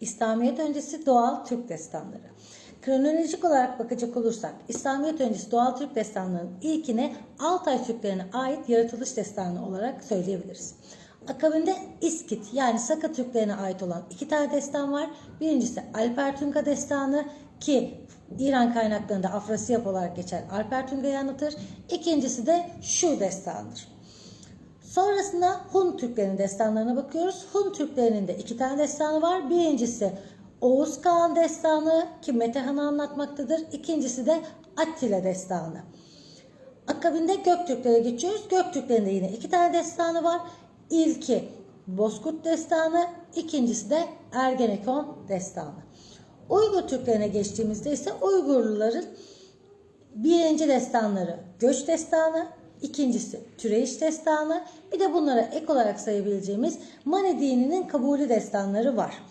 İslamiyet öncesi doğal Türk destanları. Kronolojik olarak bakacak olursak İslamiyet öncesi doğal Türk destanlarının ilkine Altay Türklerine ait yaratılış destanı olarak söyleyebiliriz. Akabinde İskit yani Saka Türklerine ait olan iki tane destan var. Birincisi Alper Tunga destanı ki İran kaynaklarında Afrasiyap olarak geçen Alper Tunga'yı anlatır. İkincisi de şu destandır. Sonrasında Hun Türklerinin destanlarına bakıyoruz. Hun Türklerinin de iki tane destanı var. Birincisi Oğuz Kağan destanı ki Metehan'ı anlatmaktadır. İkincisi de Attila destanı. Akabinde Göktürklere geçiyoruz. Göktürklerin de yine iki tane destanı var. İlki Bozkurt destanı, ikincisi de Ergenekon destanı. Uygur Türklerine geçtiğimizde ise Uygurluların birinci destanları Göç destanı, ikincisi Türeyiş destanı, bir de bunlara ek olarak sayabileceğimiz Mani dininin kabulü destanları var.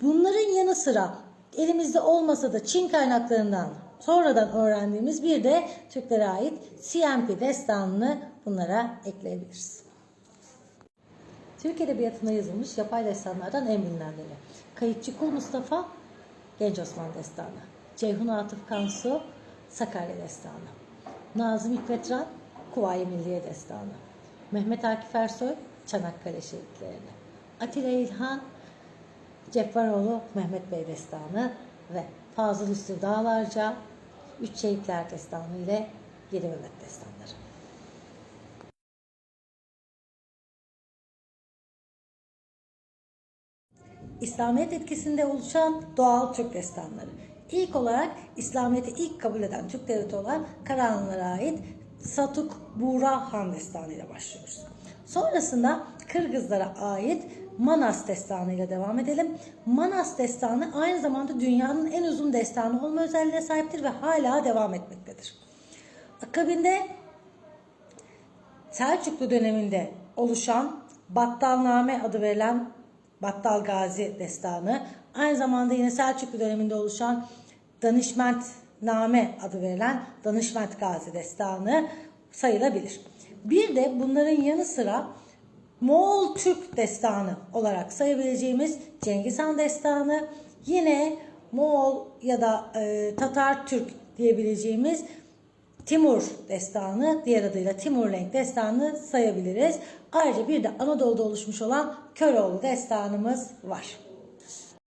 Bunların yanı sıra elimizde olmasa da Çin kaynaklarından sonradan öğrendiğimiz bir de Türklere ait CMP destanını bunlara ekleyebiliriz. Türk Edebiyatı'na yazılmış yapay destanlardan en bilinenleri. Kayıtçı Kul Mustafa, Genç Osman Destanı. Ceyhun Atıf Kansu, Sakarya Destanı. Nazım Hikmetran, Kuvayi Milliye Destanı. Mehmet Akif Ersoy, Çanakkale Şehitlerini. Atilla İlhan, Cepharoğlu Mehmet Bey Destanı ve Fazıl Üstü Dağlarca, Üç Şehitler Destanı ile Yedi Mehmet Destanları. İslamiyet etkisinde oluşan doğal Türk destanları. İlk olarak İslamiyet'i ilk kabul eden Türk devleti olan Karahanlılara ait Satuk Buğra Han destanı ile başlıyoruz. Sonrasında Kırgızlara ait Manas destanı ile devam edelim. Manas destanı aynı zamanda dünyanın en uzun destanı olma özelliğine sahiptir ve hala devam etmektedir. Akabinde Selçuklu döneminde oluşan Battalname adı verilen Battal Gazi destanı, aynı zamanda yine Selçuklu döneminde oluşan Danışmentname adı verilen Danışment Gazi destanı sayılabilir. Bir de bunların yanı sıra Moğol Türk destanı olarak sayabileceğimiz Cengiz Han destanı, yine Moğol ya da e, Tatar Türk diyebileceğimiz Timur destanı, diğer adıyla Timurlenk destanı sayabiliriz. Ayrıca bir de Anadolu'da oluşmuş olan Köroğlu destanımız var.